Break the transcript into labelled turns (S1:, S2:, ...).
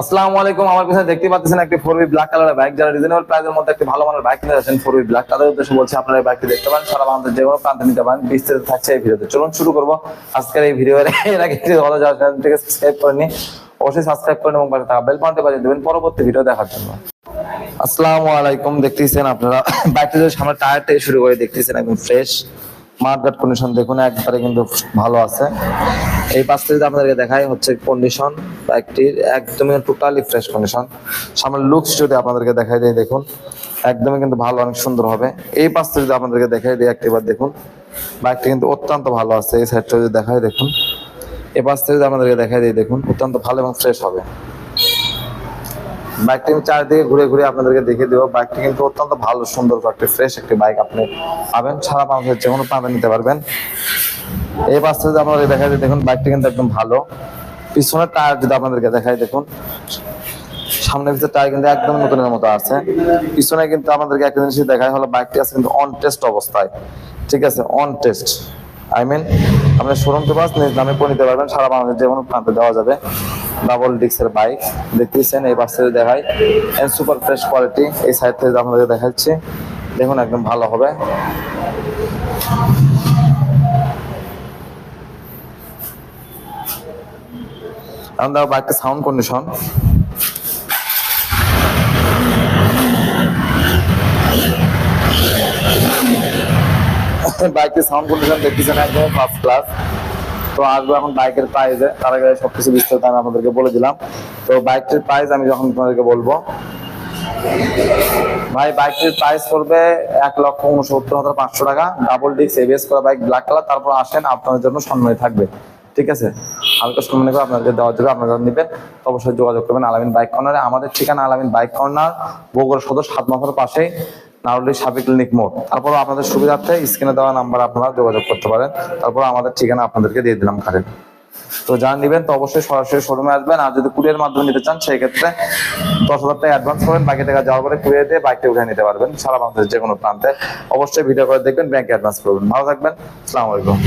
S1: আসসালামু আলাইকুম, আমার পিছনে দেখতে পাচ্ছেন একটি ফোর ব্ল্যাক কালারের বাইক যারা রিজনেবল প্রাইসের মধ্যে একটি ভালো মানের বাইক যাচ্ছেন ফোর ব্ল্যাক তাদের উদ্দেশ্যে বলছি আপনারা এই বাইকটি দেখতে পারেন। সারা বাংলাদেশ যে কোনো প্রান্তে নিতে পারেন। বিস্তারিত থাকছে এই ভিডিওতে। চলুন শুরু করব। আজকের এই ভিডিও এর আগে ভালো যাওয়ার থেকে সাবস্ক্রাইব করেনি অবশ্যই সাবস্ক্রাইব করেন এবং পাশে থাকা বেল বাজিয়ে দেবেন পরবর্তী ভিডিও দেখার জন্য। আসসালামু আলাইকুম, দেখতেছেন আপনারা? বাইকটি সামনে টায়ার থেকে শুরু করে দেখতেছেন, একদম ফ্রেশ মার্কেট কন্ডিশন দেখুন, একবারে কিন্তু ভালো আছে। এই পাশে যদি আপনাদেরকে দেখাই, হচ্ছে কন্ডিশন বাইকটির একদমই টোটালি ফ্রেশ কন্ডিশন সামনে লুকস যদি আপনাদেরকে দেখাই দিই, দেখুন, একদমই কিন্তু ভালো, অনেক সুন্দর হবে। এই পাশে যদি আপনাদেরকে দেখাই দিই, একটিবার দেখুন, বাইকটি কিন্তু অত্যন্ত ভালো আছে। এই সাইডটা যদি দেখাই, দেখুন। এই থেকে যদি আপনাদেরকে দেখাই দিই, দেখুন, অত্যন্ত ভালো এবং ফ্রেশ হবে। বাইকটি আমি চারিদিকে ঘুরে ঘুরে আপনাদেরকে দেখে দেবো। বাইকটি কিন্তু অত্যন্ত ভালো, সুন্দর একটি ফ্রেশ একটি বাইক আপনি পাবেন। সারা বাংলাদেশের যে কোনো প্রান্তে নিতে পারবেন। এই পাশে যদি আপনাদের দেখাই দিই, দেখুন বাইকটি কিন্তু একদম ভালো। পিছনের টায়ার যদি আপনাদেরকে দেখাই, দেখুন। সামনে পিছনে টায়ার কিন্তু একদম নতুনের মতো আছে। পিছনে কিন্তু আমাদেরকে একটা জিনিস দেখাই হলো বাইকটি আছে কিন্তু অন টেস্ট অবস্থায়। ঠিক আছে অন টেস্ট আই মিন আপনি শোরুম টু বাস নিজ নামে করে নিতে পারবেন। সারা বাংলাদেশ যে কোনো প্রান্তে দেওয়া যাবে। ডাবল ডিক্সের বাইক দেখতেছেন, এই থেকে দেখাই এন্ড সুপার ফ্রেশ কোয়ালিটি এই সাইড থেকে আপনাদের দেখাচ্ছি। দেখুন, একদম ভালো হবে। দেখো বাইকটা সাউন্ড কন্ডিশন বাইকের সাউন্ড কন্ডিশন দেখতেছেন, একদম ফার্স্ট ক্লাস তো আসব এখন বাইকের প্রাইজে তার আগে সবকিছু বিস্তারিত আমি আপনাদেরকে বলে দিলাম। তো বাইকটির প্রাইস আমি যখন আপনাদেরকে বলব, ভাই বাইকটির প্রাইস পড়বে এক লক্ষ উনসত্তর হাজার পাঁচশো টাকা। ডাবল ডিস্ক এবিএস করা বাইক ব্ল্যাক কালার তারপর আসেন, আপনাদের জন্য সম্মানী থাকবে। ঠিক আছে? হালকা সম্মানী করে আপনাদেরকে দেওয়া যাবে আপনারা নেবেন অবশ্যই যোগাযোগ করবেন আলামিন বাইক কর্নারে আমাদের ঠিকানা আলামিন বাইক কর্নার বগুড়া সদর, সাত মাথার পাশেই নারুলি সাবি ক্লিনিক মোড়। তারপর আপনাদের সুবিধার্থে স্ক্রিনে দেওয়া নাম্বার আপনারা যোগাযোগ করতে পারেন। তারপর আমাদের ঠিকানা আপনাদেরকে দিয়ে দিলাম কারেন্ট তো যারা নেবেন, তো অবশ্যই সরাসরি শোরুমে আসবেন। আর যদি কুরিয়ার মাধ্যমে নিতে চান সেই ক্ষেত্রে দশ হাজার টাকা অ্যাডভান্স করেন বাকি টাকা যাওয়ার পরে কুরিয়ার দিয়ে বাইকটা উঠে নিতে পারবেন। সারা বাংলাদেশের যে কোনো প্রান্তে। অবশ্যই ভিডিও করে দেখবেন ব্যাংকে অ্যাডভান্স করবেন। ভালো থাকবেন। আলাইকুম।